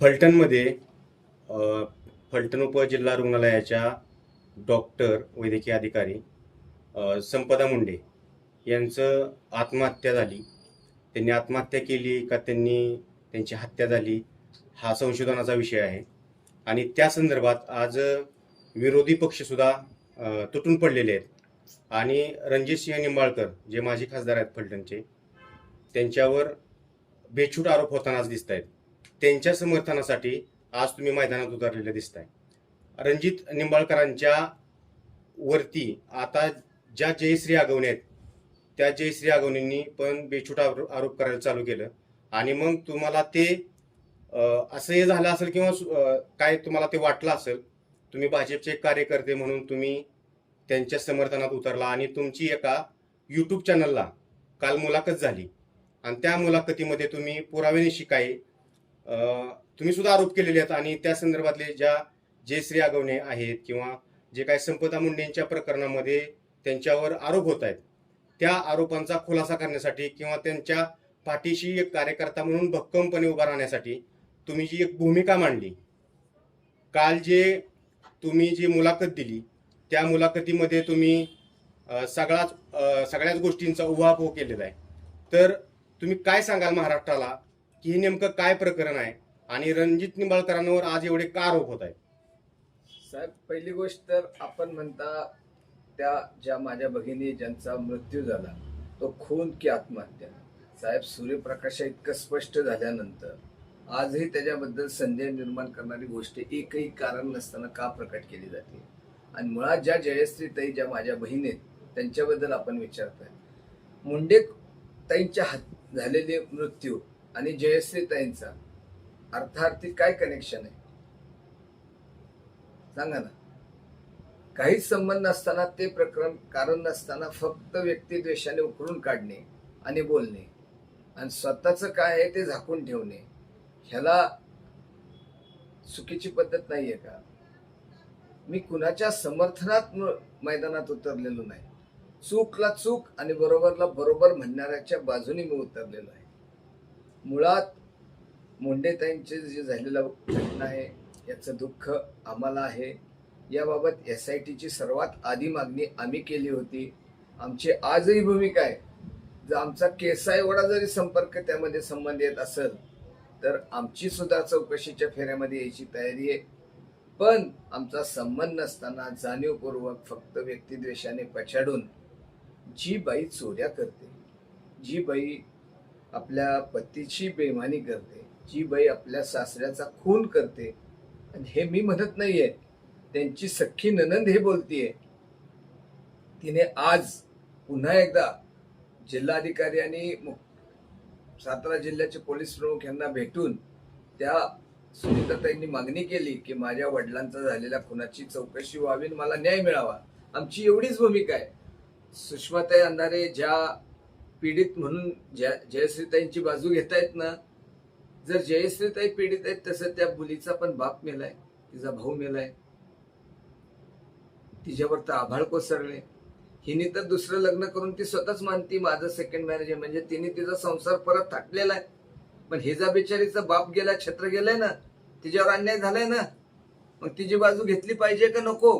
फलटणमध्ये फलटण उपजिल्हा रुग्णालयाच्या डॉक्टर वैद्यकीय अधिकारी संपदा मुंडे यांचं आत्महत्या झाली. त्यांनी आत्महत्या केली का त्यांनी त्यांची हत्या झाली हा संशोधनाचा विषय आहे. आणि त्या संदर्भात आज विरोधी पक्षसुद्धा तुटून पडलेले आहेत. आणि रणजित सिंह निंबाळकर जे माजी खासदार आहेत फलटणचे त्यांच्यावर बेछूट आरोप होतानाच दिसत आहेत त्यांच्या समर्थनासाठी आज तुम्ही मैदानात उतरलेले आहे रणजित निंबाळकरांच्या वरती आता ज्या जयश्री आगवणी आहेत त्या जयश्री आगवणींनी पण बेछूट आरो- आरोप करायला चालू केलं. आणि मग तुम्हाला ते असंही असं हे झालं असेल किंवा काय तुम्हाला ते वाटलं असेल तुम्ही भाजपचे कार्यकर्ते म्हणून तुम्ही त्यांच्या समर्थनात उतरला आणि तुमची एका यूट्यूब चॅनलला काल मुलाखत झाली. आणि त्या मुलाखतीमध्ये तुम्ही पुराव्याने शिकाय तुम्ही सुद्धा आरोप केलेले आहेत आणि त्या संदर्भातले ज्या जयश्री आगवणे आहेत किंवा जे काही संपदा मुंडेंच्या प्रकरणामध्ये त्यांच्यावर आरोप होत आहेत त्या आरोपांचा खुलासा करण्यासाठी किंवा त्यांच्या पाठीशी एक कार्यकर्ता म्हणून भक्कमपणे उभा राहण्यासाठी तुम्ही जी एक भूमिका मांडली काल जे तुम्ही जी मुलाखत दिली त्या मुलाखतीमध्ये तुम्ही सगळाच सगळ्याच गोष्टींचा उहापोह केलेला आहे. तर तुम्ही काय सांगाल महाराष्ट्राला की हे नेमकं काय प्रकरण आहे? आणि रणजित निंबाळकरांवर आज एवढे का आरोप होत आहेत? साहेब पहिली गोष्ट तर आपण म्हणता त्या ज्या माझ्या भगिनी ज्यांचा मृत्यू झाला तो खून की आत्महत्या. साहेब सूर्यप्रकाशा इतकं स्पष्ट झाल्यानंतर आजही त्याच्याबद्दल संदेह निर्माण करणारी गोष्ट एकही कारण नसताना का प्रकट केली जाते? आणि मुळात ज्या जयश्री ताई ज्या माझ्या बहिणी आहेत त्यांच्याबद्दल आपण विचारतोय. मुंडे ताईंच्या हात झालेले मृत्यू आणि जयश्री ताईंचा. अर्थार्थी काय कनेक्शन आहे? सांगा ना. काहीच संबंध नसताना ते प्रकरण कारण नसताना फक्त व्यक्तिद्वेषाने उकळून काढणे आणि बोलणे आणि स्वतःच काय आहे ते झाकून ठेवणे. ह्याला चुकीची पद्धत नाहीये का? मी कुणाच्या समर्थनात मैदानात उतरलेलो नाही. चूकला चूक आणि बरोबरला बरोबर म्हणणाऱ्याच्या बाजूने मी उतरलेलो आहे. मुळात मुंडेताईंचे जे झालेलं घटना आहे याचं दुःख आम्हाला आहे. याबाबत एस आय टीची सर्वात आधी मागणी आम्ही केली होती. आमची आजही भूमिका आहे. जर आमचा केसा एवढा जरी संपर्क त्यामध्ये संबंध येत असेल तर आमची सुद्धा चौकशीच्या फेऱ्यामध्ये यायची तयारी आहे. पण आमचा संबंध नसताना जाणीवपूर्वक फक्त व्यक्तिद्वेषाने पछाडून जी बाई चोऱ्या करते जी बाई आपल्या पतीची बेमानी करते जी बाई आपल्या सासऱ्याचा खून करते आणि हे मी म्हणत नाहीये त्यांची सख्खी ननंद हे बोलतीये. तिने आज पुन्हा एकदा जिल्हाधिकारी आणि सातारा जिल्ह्याचे पोलीस प्रमुख यांना भेटून त्या सुनीताताईंनी मागणी केली की माझ्या वडिलांचा झालेल्या खुनाची चौकशी व्हावी मला न्याय मिळावा. आमची एवढीच भूमिका आहे. सुषमाताई अंधारे ज्या पीडित म्हणून ज्या जयश्रीताईंची बाजू घेतायत ना जर जयश्रीताई पीडित आहेत तसं त्या मुलीचा पण बाप मेलाय तिचा भाऊ मेलाय. तिच्यावर तर आभाळ कोसळले. हिने तर दुसरं लग्न करून ती स्वतःच मानती माझं सेकंड मॅरेज आहे. म्हणजे तिने तिचा संसार परत थाटलेला आहे. पण हिजा बिचारीचा बाप गेला छत्र गेलाय ना तिच्यावर अन्याय झालाय ना मग तिची बाजू घेतली पाहिजे का नको?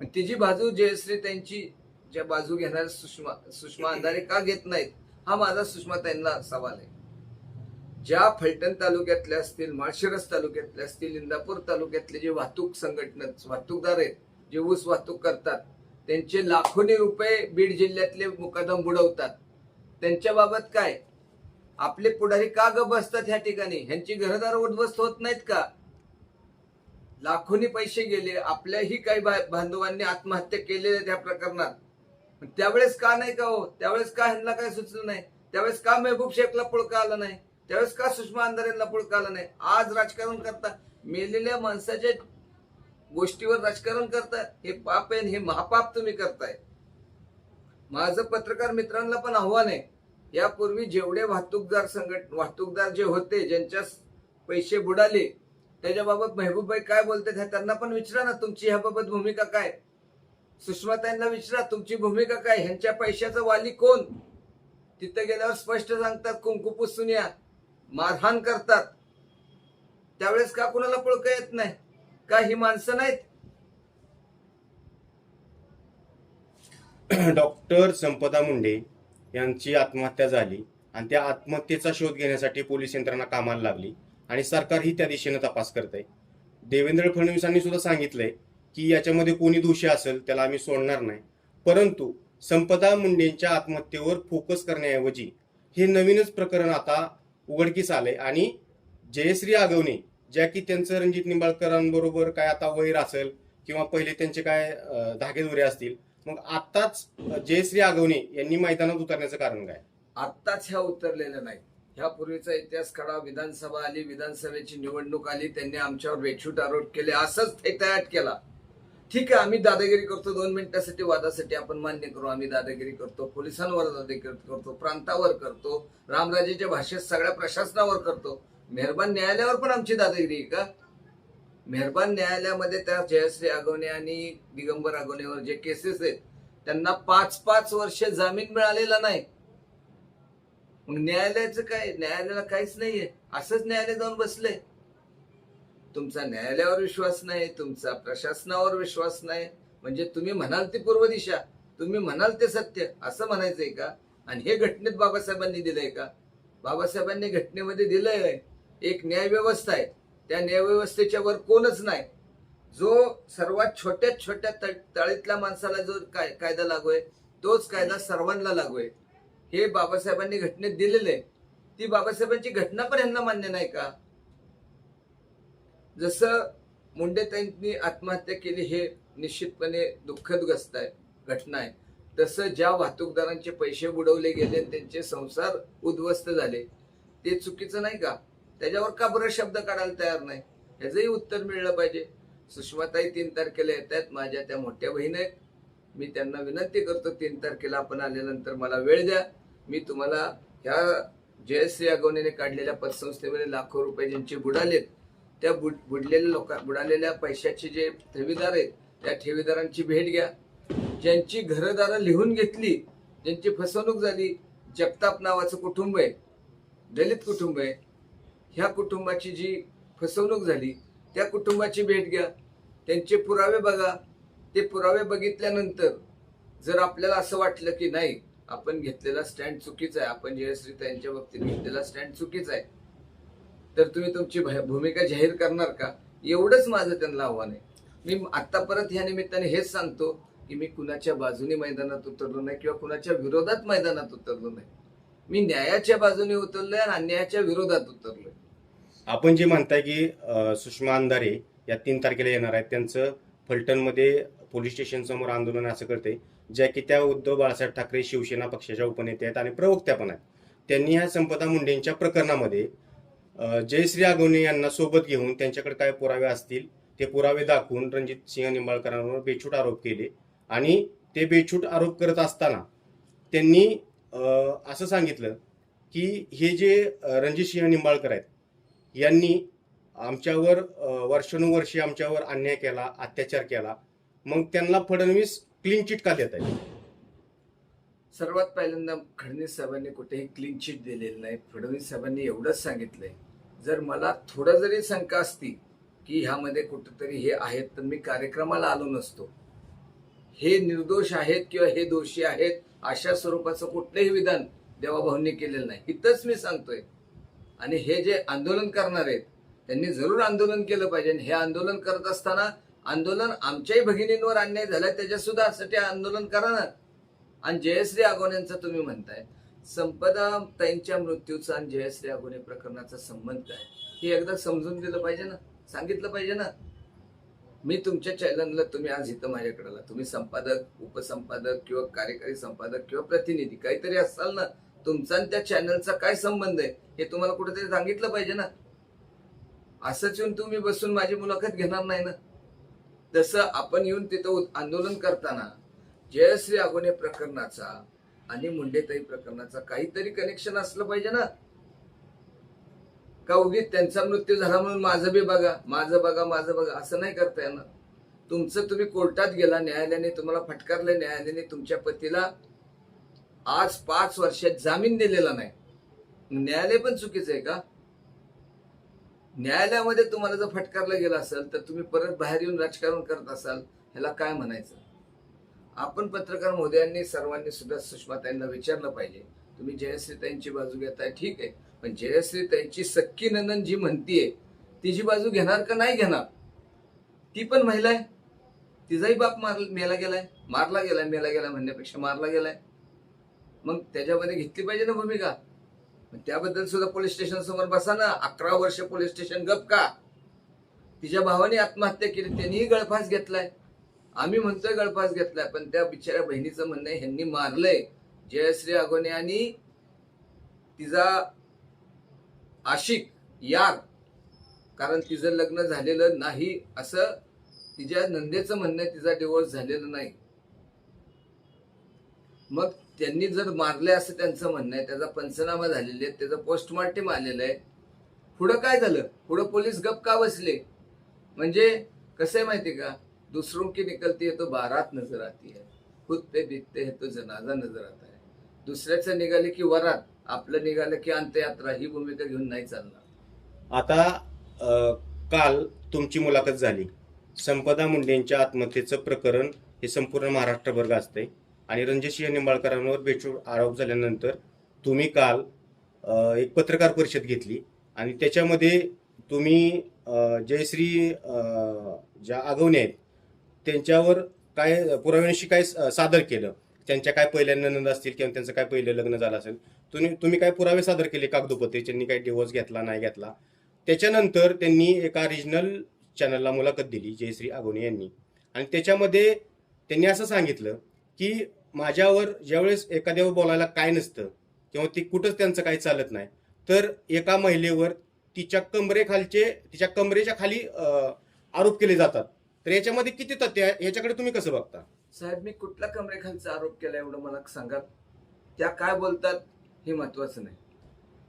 मग तिची बाजू जयश्री त्यांची ज्या बाजू घेणार सुषमा सुषमा अंधारे का घेत नाहीत? हा माझा सुषमा त्यांना सवाल आहे. ज्या फलटण तालुक्यातल्या असतील माळशिरस तालुक्यातल्या असतील इंदापूर तालुक्यातले जे वाहतूक संघटना वाहतूकदार आहेत जे ऊस वाहतूक करतात त्यांचे लाखोनी रुपये बीड जिल्ह्यातले मुकादम बुडवतात. त्यांच्याबाबत काय? आपले पुढारी का ग असतात ह्या ठिकाणी? ह्यांची घरदार उद्ध्वस्त होत नाहीत का? लाखोनी पैसे गेले आपल्याही काही बांधवांनी आत्महत्या केलेल्या त्या प्रकरणात. त्यावेळेस का नाही का हो? त्यावेळेस का ह्यांना काय सुचलं नाही? त्यावेळेस का मेहबूब शेखला पुळका आला नाही? त्यावेळेस का सुषमा अंधारेंना पुळका आला नाही? आज राजकारण करता मेलेल्या माणसाच्या गोष्टीवर राजकारण करता हे पाप आहे हे महापाप तुम्ही करताय. माझं पत्रकार मित्रांना पण आव्हान आहे. यापूर्वी जेवढे वाहतूकदार संघट वाहतूकदार जे होते ज्यांच्या पैसे बुडाले त्याच्याबाबत मेहबूबबाई काय बोलतात हे त्यांना पण विचारा ना तुमची ह्याबाबत भूमिका काय सुषमाताईंना विचारा तुमची भूमिका काय? ह्यांच्या पैशाचा वाली कोण? तिथं गेल्यावर स्पष्ट सांगतात कुंकू पुसून या. मारहाण करतात. त्यावेळेस का कुणाला पळका येत नाही? का ही माणसं नाहीत? डॉक्टर संपदा मुंडे यांची आत्महत्या झाली आणि त्या आत्महत्येचा शोध घेण्यासाठी पोलीस यंत्रणा कामाला लागली आणि सरकारही त्या दिशेने तपास करत आहे देवेंद्र फडणवीसांनी सुद्धा सांगितलंय की याच्यामध्ये कोणी दोषी असेल त्याला आम्ही सोडणार नाही. परंतु संपदा मुंडेंच्या आत्महत्येवर फोकस करण्याऐवजी हे नवीनच प्रकरण आता उघडकीस आलंय आणि जयश्री आगवणे ज्या की त्यांचं रणजित निंबाळकरांबरोबर काय आता वैर असेल किंवा पहिले त्यांचे काय अं, धागेदोरे असतील मग आत्ताच जयश्री आगवणे यांनी मैदानात उतरण्याचं कारण काय? आत्ताच ह्या उतरलेल्या नाही ह्या पूर्वीचा इतिहास काढा विधानसभा आली विधानसभेची निवडणूक आली त्यांनी आमच्यावर वेछूट आरोप केले असंच थैतयाट केला. ठीक आहे आम्ही दादागिरी करतो दोन मिनिटासाठी वादासाठी आपण मान्य करू आम्ही दादागिरी करतो पोलिसांवर दादागिरी करतो प्रांतावर करतो रामराजेच्या भाषेत सगळ्या प्रशासनावर करतो. मेहरबान न्यायालयावर पण आमची दादागिरी आहे का? मेहरबान न्यायालयामध्ये त्या जयश्री आगवणे आणि दिगंबर आगवणेवर जे केसेस आहेत त्यांना पाच पाच वर्ष जामीन मिळालेला नाही. मग न्यायालयाचं काय? न्यायालयाला काहीच नाहीये. असंच न्यायालय जाऊन बसले तुमचा न्यायालयावर विश्वास नाही तुमचा प्रशासनावर विश्वास नाही. म्हणजे तुम्ही म्हणाल ती पूर्व दिशा तुम्ही म्हणाल ते सत्य असं म्हणायचंय का? आणि हे घटनेत बाबासाहेबांनी दिलंय का? बाबासाहेबांनी घटनेमध्ये दिलंय. एक न्यायव्यवस्था आहे. त्या न्यायव्यवस्थेच्या वर कोणच नाही. जो सर्वात छोट्यात छोट्या तळ- तळीतल्या माणसाला जो काय कायदा लागू आहे तोच कायदा सर्वांना लागू आहे हे बाबासाहेबांनी घटनेत दिलेलं आहे ती बाबासाहेबांची घटना पण यांना मान्य नाही का? जसं मुंडेताईंनी आत्महत्या केली हे निश्चितपणे दुःखदग्रस्त आहे घटना आहे. तसं ज्या वाहतूकदारांचे पैसे बुडवले गेले आणि त्यांचे संसार उद्ध्वस्त झाले ते चुकीचं नाही का? त्याच्यावर का बरं शब्द काढायला तयार नाही? ह्याचंही उत्तर मिळलं पाहिजे. सुषमाताई तीन तारखेला येत आहेत माझ्या त्या मोठ्या बहीण आहेत. मी त्यांना विनंती करतो तीन तारखेला आपण आल्यानंतर मला वेळ द्या. मी तुम्हाला ह्या जयश्री अगवणीने काढलेल्या पतसंस्थेमध्ये लाखो रुपये ज्यांचे बुडालेत त्या बुड बुडलेल्या लोक बुडालेल्या पैशाचे जे ठेवीदार आहेत त्या ठेवीदारांची भेट घ्या. ज्यांची घरदारं लिहून घेतली ज्यांची फसवणूक झाली जगताप नावाचं कुटुंब आहे दलित कुटुंब आहे ह्या कुटुंबाची जी फसवणूक झाली त्या कुटुंबाची भेट घ्या. त्यांचे पुरावे बघा. ते पुरावे बघितल्यानंतर जर आपल्याला असं वाटलं की नाही आपण घेतलेला स्टँड चुकीचा आहे आपण जयश्री यांच्या बाबतीत घेतलेला स्टँड चुकीचा आहे तर तुम्ही तुमची भूमिका जाहीर करणार का? एवढंच माझं त्यांना आव्हान आहे. मी आता परत ह्या निमित्ताने हेच सांगतो की मी कुणाच्या बाजूने मैदानात उतरलो नाही किंवा कुणाच्या विरोधात मैदानात उतरलो नाही. मी न्यायाच्या बाजूने उतरलोय आणि अन्यायाच्या विरोधात उतरलोय. आपण जे म्हणताय की सुषमा अंधारे या तीन तारखेला येणार आहेत. त्यांचं फलटणमध्ये पोलीस स्टेशन समोर आंदोलन असं करते ज्या की त्या उद्धव बाळासाहेब ठाकरे शिवसेना पक्षाच्या उपनेते आहेत आणि प्रवक्त्या पण आहेत. त्यांनी ह्या संपदा मुंडेंच्या प्रकरणामध्ये जयश्री आगवणे यांना सोबत घेऊन त्यांच्याकडे काय पुरावे असतील ते पुरावे दाखवून रणजित सिंह निंबाळकरांवर बेछूट आरोप केले. आणि ते बेछूट आरोप करत असताना त्यांनी असं सांगितलं की हे जे रणजित सिंह निंबाळकर आहेत यांनी आमच्यावर वर्षानुवर्षी वर्षानुवर्षे आमच्यावर अन्याय केला अत्याचार केला मग त्यांना फडणवीस क्लीन चिट का देत आहे सर्वात पहिल्यांदा फडणवीस साहेबांनी कुठेही क्लीन चिट दिलेली नाही. फडणवीस साहेबांनी एवढंच सांगितलंय जर मला थोडं जरी शंका असती की ह्यामध्ये कुठंतरी हे आहेत तर मी कार्यक्रमाला आलो नसतो. हे निर्दोष आहेत किंवा हे दोषी आहेत अशा स्वरूपाचं कुठलंही विधान देवाभाऊंनी केलेलं नाही. इथंच मी सांगतोय. आणि हे जे आंदोलन करणार आहेत त्यांनी जरूर आंदोलन केलं पाहिजे. आणि हे आंदोलन करत असताना आंदोलन आमच्याही भगिनींवर अन्याय झालाय त्याच्यासुद्धा सुद्धा साठी आंदोलन करा ना. आणि जयश्री आगोनेंचा तुम्ही म्हणताय. संपदा ताईंच्या मृत्यूचा आणि जयश्री आगोने प्रकरणाचा संबंध काय हे एकदा समजून दिलं पाहिजे ना? सांगितलं पाहिजे ना? मी तुमच्या चॅनलला तुम्ही आज इथं माझ्याकडे आला. तुम्ही संपादक उपसंपादक किंवा कार्यकारी संपादक किंवा प्रतिनिधी काहीतरी असाल ना तुमचा आणि त्या चॅनलचा काय संबंध आहे हे तुम्हाला कुठेतरी सांगितलं पाहिजे ना? असंच येऊन तुम्ही बसून माझी मुलाखत घेणार नाही ना? तसं आपण येऊन तिथं आंदोलन करताना जयश्री आगोने प्रकरणाचा आणि मुंडेताई प्रकरणाचा काहीतरी कनेक्शन असलं पाहिजे ना. का उगीच त्यांचा मृत्यू झाला म्हणून माझं बी बघा माझं बघा माझं बघा असं नाही करता येणार. तुमचं तुम्ही कोर्टात गेला न्यायालयाने तुम्हाला फटकारलं न्यायालयाने तुमच्या पतीला आज पाच वर्षात जामीन दिलेला नाही. न्यायालय पण चुकीचं आहे का? न्यायालयामध्ये तुम्हाला जर फटकारलं गेलं असेल तर तुम्ही परत बाहेर येऊन राजकारण करत असाल ह्याला काय म्हणायचं? आपण पत्रकार मोदयांनी सर्वांनी सुद्धा सुषमाताईंना विचारलं पाहिजे. तुम्ही जयश्रीताईंची बाजू घेताय ठीक आहे. पण जयश्रीताईंची सक्की नंदन जी म्हणतीये तिची बाजू घेणार का नाही घेणार? ती पण महिला आहे. तिचाही बाप मार मेला गेलाय. मारला गेलाय मेला गेला म्हणण्यापेक्षा मारला गेलाय. मग त्याच्यामध्ये घेतली पाहिजे ना भूमिका? त्याबद्दल सुद्धा पोलीस स्टेशन समोर बसा ना. अकरा वर्ष पोलीस स्टेशन गप का? तिच्या भावाने आत्महत्या केली त्यांनीही गळफास घेतलाय. आम्ही म्हणतोय गळफास घेतलाय पण त्या बिचाऱ्या बहिणीचं म्हणणं आहे ह्यांनी मारलंय. जयश्री अगोने आणि तिचा आशिक यार. कारण तिचं लग्न झालेलं नाही असं तिच्या नंदेचं म्हणणं आहे तिचा डिवोर्स झालेला नाही. मग त्यांनी जर मारले असं त्यांचं म्हणणं आहे त्याचा पंचनामा झालेले आहे त्याचं पोस्टमॉर्टम आलेलं आहे. पुढं काय झालं? पुढं पोलीस गप का बसले? म्हणजे कसं आहे माहिती का? दूसरों की निकलती है तो बारात नजर आती है। खुद पे बीतते हैं तो जनाजा नजर आता है। दुसऱ्याचं निघाले की वरात आपलं निघालं की अंत्ययात्रा ही भूमिका घेऊन नाही चालणार। आता अ, काल तुमची मुलाखत झाली. संपदा मुंडेंच्या आत्महत्येचं प्रकरण हे संपूर्ण महाराष्ट्रभर गाजतंय. आणि रणजितसिंह निंबाळकरांवर बेचूक आरोप झाल्यानंतर तुम्ही काल अ, एक पत्रकार परिषद घेतली. आणि त्याच्यामध्ये तुम्ही अ, जयश्री अ, ज्या आगवणे आहेत त्यांच्यावर काय पुराव्यांशी काय स- सादर केलं? त्यांच्या काय पहिल्या नंद असतील किंवा त्यांचं काय पहिलं लग्न झालं असेल? तुम्ही तुम्ही काय पुरावे सादर केले कागदोपत्री? त्यांनी काय डिवोर्स घेतला नाही घेतला? त्याच्यानंतर त्यांनी एका रिजनल चॅनलला मुलाखत दिली जयश्री आगोने यांनी. आणि त्याच्यामध्ये त्यांनी असं सांगितलं की माझ्यावर ज्यावेळेस एखाद्यावर बोलायला काय नसतं किंवा ती कुठंच त्यांचं काही चालत नाही तर एका महिलेवर तिच्या कमरेखालचे तिच्या कमरेच्या खाली आरोप केले जातात. तर याच्यामध्ये किती तथ्य आहे? याच्याकडे तुम्ही कसं बघता? साहेब मी कुठल्या कमरेखालचा आरोप केला एवढं मला सांगा. त्या काय बोलतात हे महत्वाचं नाही.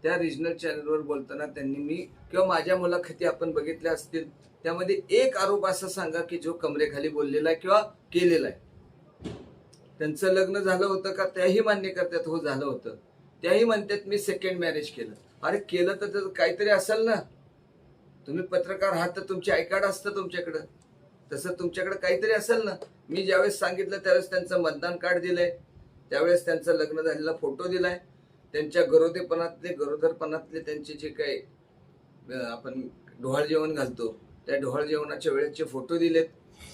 त्या रिजनल चॅनलवर बोलताना त्यांनी मी किंवा माझ्या मुलाखती आपण बघितल्या असतील त्यामध्ये एक आरोप असा सांगा की जो कमरेखाली बोललेला आहे किंवा केलेला आहे. त्यांचं लग्न झालं होतं का? त्याही मान्य करतात हो झालं होतं. त्याही म्हणतात मी सेकंड मॅरेज केलं. अरे केलं तर त्याचं काहीतरी असेल ना. तुम्ही पत्रकार आहात तर तुमची आय कार्ड असतं तुमच्याकडं. तसं तुमच्याकडे काहीतरी असेल ना मी ज्यावेळेस सांगितलं त्यावेळेस त्यांचं मतदान कार्ड दिलंय त्यावेळेस त्यांचं लग्न झालेला फोटो दिलाय त्यांच्या गरोदेपणातले गरोदरपणातले त्यांचे जे काही आपण डोहाळ जेवण घालतो त्या डोहाळ जेवणाच्या वेळेचे फोटो दिलेत.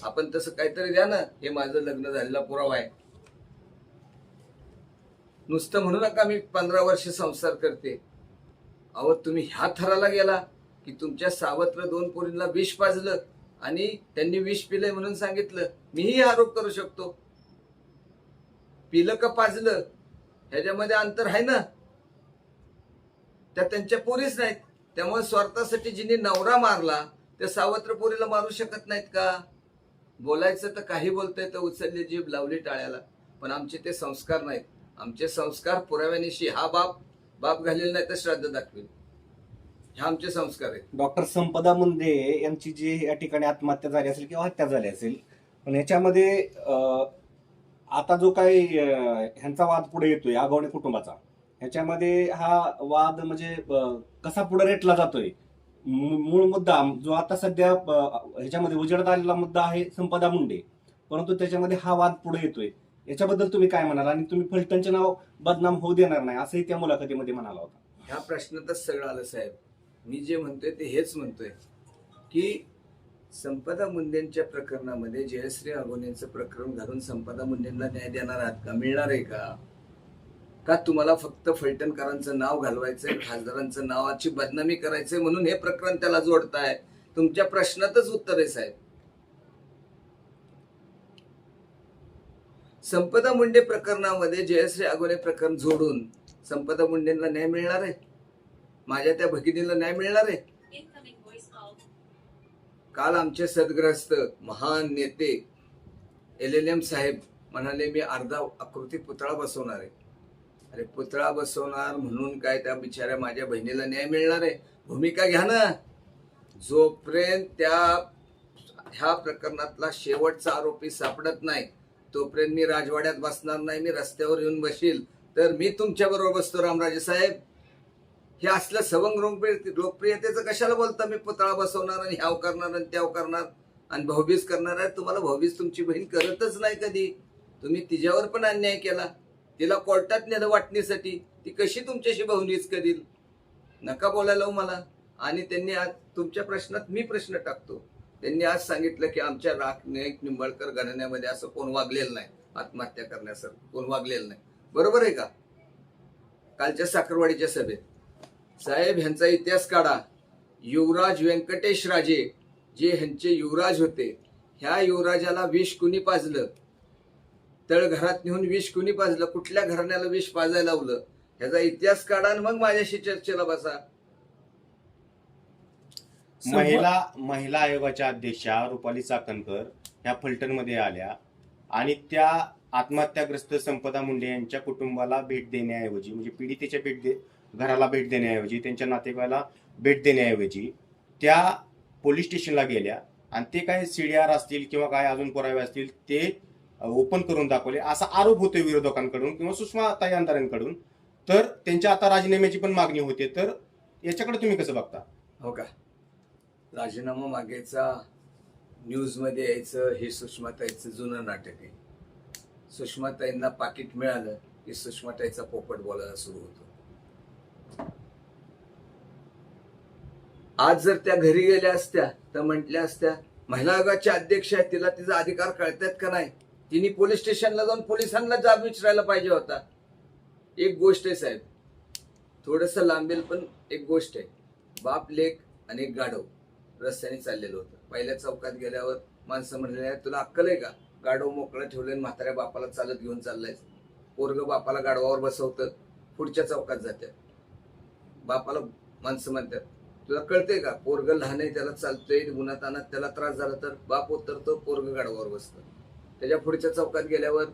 आपण तसं काहीतरी द्या ना हे माझं लग्न झालेला पुरावा आहे. नुसतं म्हणू नका मी पंधरा वर्ष संसार करते. अहो तुम्ही ह्या थराला गेला की तुमच्या सावत्र दोन पोरींना विष पाजलं आणि त्यांनी विष पिलंय म्हणून सांगितलं. मीही आरोप करू शकतो. पिलं का पाजलं ह्याच्यामध्ये अंतर आहे ना? त्या त्यांच्या पोरीच नाहीत. त्यामुळे स्वार्थासाठी जिने नवरा मारला त्या सावत्र पोरीला मारू शकत नाहीत का? बोलायचं तर काही बोलतंय तर उचलली जीभ लावली टाळ्याला. पण आमचे ते संस्कार नाहीत. आमचे संस्कार पुराव्यानिशी हा बाप बाप घालेला नाही तर श्राद्ध दाखवेल. हे आमचे संस्कार आहेत. डॉक्टर संपदा मुंडे यांची जी या ठिकाणी आत्महत्या झाली असेल किंवा हत्या झाली असेल पण ह्याच्यामध्ये अं, आता जो काही अं, ह्यांचा वाद पुढे येतोय आगवणे कुटुंबाचा ह्याच्यामध्ये हा वाद म्हणजे अं, कसा पुढे रेटला जातोय? मू- मूळ मुद्दा जो आता सध्या अं, ह्याच्यामध्ये उजेडात आलेला मुद्दा आहे संपदा मुंडे परंतु त्याच्यामध्ये हा वाद पुढे येतोय. याच्याबद्दल तुम्ही काय म्हणाल? आणि तुम्ही फलटणचे नाव बदनाम होऊ देणार नाही असंही त्या मुलाखतीमध्ये म्हणाला होता. ह्या प्रश्नातच सगळं आलं साहेब. मी जे म्हणतोय ते हेच म्हणतोय. की संपदा मुंडेंच्या प्रकरणामध्ये जयश्री अगोनेंचं प्रकरण घालून संपदा मुंडेंना न्याय देणार आहात का? मिळणार आहे का? का तुम्हाला फक्त फलटणकरांचं नाव घालवायचंय खासदारांचं नावाची बदनामी करायचंय म्हणून हे प्रकरण त्याला जोडताय? तुमच्या प्रश्नातच उत्तर आहे साहेब. संपदा मुंडे प्रकरणामध्ये जयश्री अगोने प्रकरण जोडून संपदा मुंडेंना न्याय मिळणार आहे? माझ्या त्या भगिनीला न्याय मिळणार आहे. काल आमचे सदग्रस्त महान नेते एल एल एम साहेब म्हणाले मी अर्धा आकृती पुतळा बसवणार आहे. अरे पुतळा बसवणार म्हणून काय त्या बिचाऱ्या माझ्या बहिणीला न्याय मिळणार आहे? भूमिका घ्या ना. जोपर्यंत त्या ह्या प्रकरणातला शेवटचा आरोपी सापडत नाही तोपर्यंत मी राजवाड्यात बसणार नाही मी रस्त्यावर येऊन बसील. तर मी तुमच्या बरोबर बसतो रामराजे साहेब. हे असलं सवंग लोकप्रिय लोकप्रियतेचं कशाला बोलता मी? पुतळा बसवणार आणि ह्याव करणार आणि त्याव करणार आणि भाऊबीज करणार? आहे तुम्हाला भाऊबीज तुमची बहीण करतच नाही कधी. तुम्ही तिच्यावर पण अन्याय केला. तिला कोर्टात नेलं वाटणीसाठी. ती कशी तुमच्याशी भाऊनीच करील? नका बोलायला हो मला. आणि त्यांनी आज तुमच्या प्रश्नात मी प्रश्न टाकतो. त्यांनी आज सांगितलं की आमच्या राख नाईक निंबाळकर घराण्यामध्ये असं कोण वागलेलं नाही. आत्महत्या करण्यासारखं कोण वागलेलं नाही. बरोबर आहे का? कालच्या साखरवाडीच्या सभेत. साहेब ह्यांचा इतिहास काढा. युवराज व्यंकटेश राजे जे ह्यांचे युवराज होते ह्या युवराजाला विष कुणी पाजलं? तळघरात नेऊन विष कुणी पाजलं? कुठल्या घराण्याला विष पाजायला लावलं? ह्याचा इतिहास काढा आणि मग माझ्याशी चर्चेला बसा. महिला महिला आयोगाच्या अध्यक्षा रुपाली चाकणकर ह्या फलटणमध्ये आल्या आणि त्या आत्महत्याग्रस्त संपदा मुंडे यांच्या कुटुंबाला भेट देण्याऐवजी म्हणजे पीडितेच्या भेट दे घराला भेट देण्याऐवजी त्यांच्या नातेवाईला भेट देण्याऐवजी त्या पोलीस स्टेशनला गेल्या आणि ते काय सीडीआर असतील किंवा काय अजून पुरावे असतील ते ओपन करून दाखवले. असा आरोप होतो विरोधकांकडून किंवा सुषमा ताई तर त्यांच्या आता राजीनाम्याची पण मागणी होते. तर याच्याकडे तुम्ही कसं बघता? हो का? राजीनामा मागायचा न्यूजमध्ये यायचं हे सुषमाताईचं जुनं नाटक आहे. सुषमाताईंना पाकिट मिळालं की सुषमाताईचा पोपट बोलायला सुरू होतो. आज जर त्या घरी गेल्या असत्या तर म्हटल्या असत्या महिला आयोगाच्या अध्यक्ष आहेत तिला तिचा अधिकार कळतात का नाही? तिने पोलीस स्टेशनला जाऊन पोलिसांना जाब विचारायला पाहिजे होता. एक गोष्ट आहे साहेब थोडस लांबेल पण एक गोष्ट आहे. बाप लेख आणि एक गाढव रस्त्याने चाललेलं होतं. पहिल्या चौकात गेल्यावर माणसं म्हणले तुला अक्कल आहे का? गाढव मोकळं ठेवलं आणि म्हाताऱ्या बापाला चालत घेऊन चाललाय पोरग बापाला गाढवावर बसवतं पुढच्या चौकात जात्या बापाला माणसं म्हणतात तुला कळतंय का? पोरग लहान आहे त्याला चालतोय उन्हातानात त्याला त्रास झाला तर बाप उतरतो पोरग गाढवावर बसतं. त्याच्या पुढच्या चौकात गेल्यावर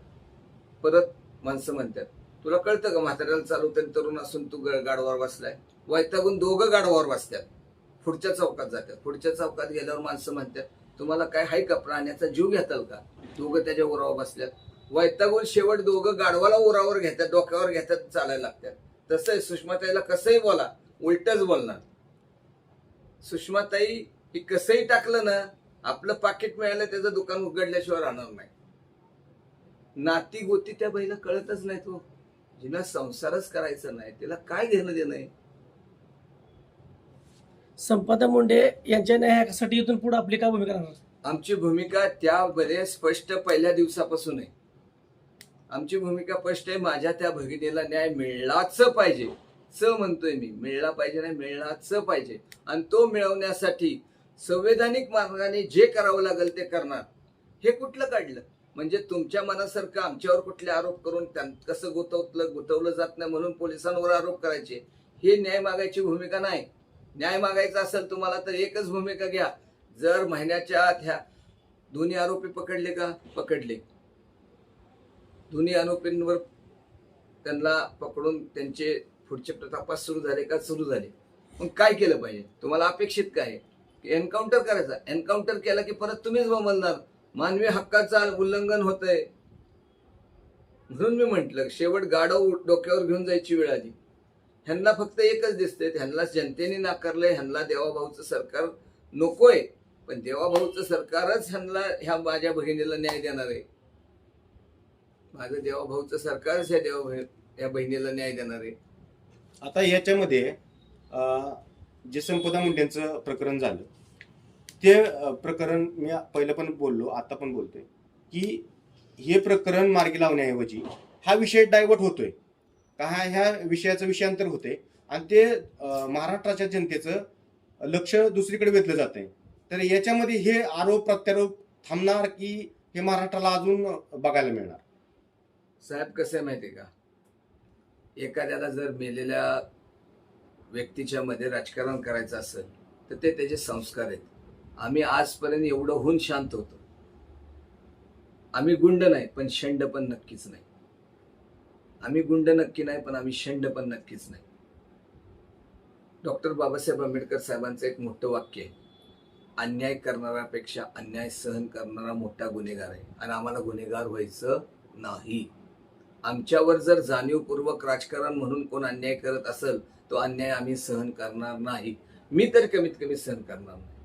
परत माणसं म्हणतात तुला कळतं का म्हाताऱ्याला चालवतं तरुण असून तू ग- बसलाय? वैतागून दोघं गाढवावर बसतात. पुढच्या चौकात जातात. पुढच्या चौकात गेल्यावर माणसं म्हणतात तुम्हाला काय आहे का? प्राण्याचा जीव घेताल का? दोघं त्याच्या उरावर बसल्यात. वैतागून शेवट दोघं गाढवाला उरावर घेतात डोक्यावर घेतात चालायला लागतात. तसंही सुषमा सुषमाताईला कसंही बोला उलटच बोलणार. सुषमाताई ही कसंही टाकलं ना आपलं पाकिट मिळालं त्याचं दुकान उघडल्याशिवाय राहणार नाही. नाती गोती त्या बाईला कळतच नाही तो जिला संसारच करायचा नाही तिला काय घेणं देणं आहे? संपदा मुंडे यांच्या न्यायासाठी इथून पुढे आपली काय भूमिका राहणार? आमची भूमिका त्यामध्ये स्पष्ट पहिल्या दिवसापासून आहे. आमची भूमिका स्पष्ट आहे माझ्या त्या भगिनीला न्याय मिळलाच पाहिजे. च म्हणतोय मी. मिळला पाहिजे नाही मिळलाच पाहिजे. आणि तो मिळवण्यासाठी संवैधानिक मार्गाने जे करावं लागेल ते करणार. हे कुठलं काढलं? म्हणजे तुमच्या मनासारखं आमच्यावर कुठले आरोप करून त्यां कसं गुतवलं गुतवलं जात नाही म्हणून पोलिसांवर आरोप करायचे हे न्याय मागायची भूमिका नाही. न्याय मागायचा असेल तुम्हाला तर एकच भूमिका घ्या. जर महिन्याच्या आत ह्या दोन्ही आरोपी पकडले का? पकडले. दोन्ही आरोपींवर त्यांना पकडून त्यांचे पुढचे तपास सुरू झाले का सुरू झाले? मग काय केलं पाहिजे? तुम्हाला अपेक्षित काय आहे? एन्काउंटर करायचा. एन्काउंटर केला की परत तुम्हीच बमलणार मानवी हक्काचा उल्लंघन होतंय. म्हणून मी म्हंटल शेवट गाडव डोक्यावर घेऊन जायची वेळ आली. ह्यांना फक्त एकच दिसते ह्यांना जनतेने नाकारलंय. ह्यांना देवाभाऊचं सरकार नकोय. पण देवाभाऊचं सरकारच ह्यांना ह्या माझ्या बहिणीला न्याय देणार आहे. माझं देवाभाऊचं सरकारच ह्या देवा या बहिणीला न्याय देणार आहे. आता याच्यामध्ये जे संपदा मुंडेंचं प्रकरण झालं. ते प्रकरण मी पहिलं पण बोललो आता पण बोलतोय की हे प्रकरण मार्गी लावण्याऐवजी हा विषय डायव्हर्ट होतोय. का हा ह्या विषयाचं विषयांतर होते आणि ते महाराष्ट्राच्या जनतेचं लक्ष दुसरीकडे वेधलं जात आहे तर याच्यामध्ये हे आरोप प्रत्यारोप थांबणार की हे महाराष्ट्राला अजून बघायला मिळणार? साहेब कसं आहे माहिती आहे का? एखाद्याला जर मेलेल्या व्यक्तीच्या मध्ये राजकारण करायचं असेल तर ते त्याचे संस्कार आहेत. आम्ही आजपर्यंत एवढं होऊन शांत होतो. आम्ही गुंड नाही पण शंड पण नक्कीच नाही. आम्ही गुंड नक्की नाही पण आम्ही शंड पण नक्कीच नाही. डॉक्टर बाबासाहेब आंबेडकर साहेबांचं एक मोठं वाक्य आहे. अन्याय करणाऱ्यापेक्षा अन्याय सहन करणारा मोठा गुन्हेगार आहे. आणि आम्हाला गुन्हेगार व्हायचं नाही. आमच्यावर जर जाणीवपूर्वक राजकारण म्हणून कोण अन्याय करत असेल तो अन्याय आम्ही सहन करणार नाही. मी तर कमीत कमी सहन करणार नाही.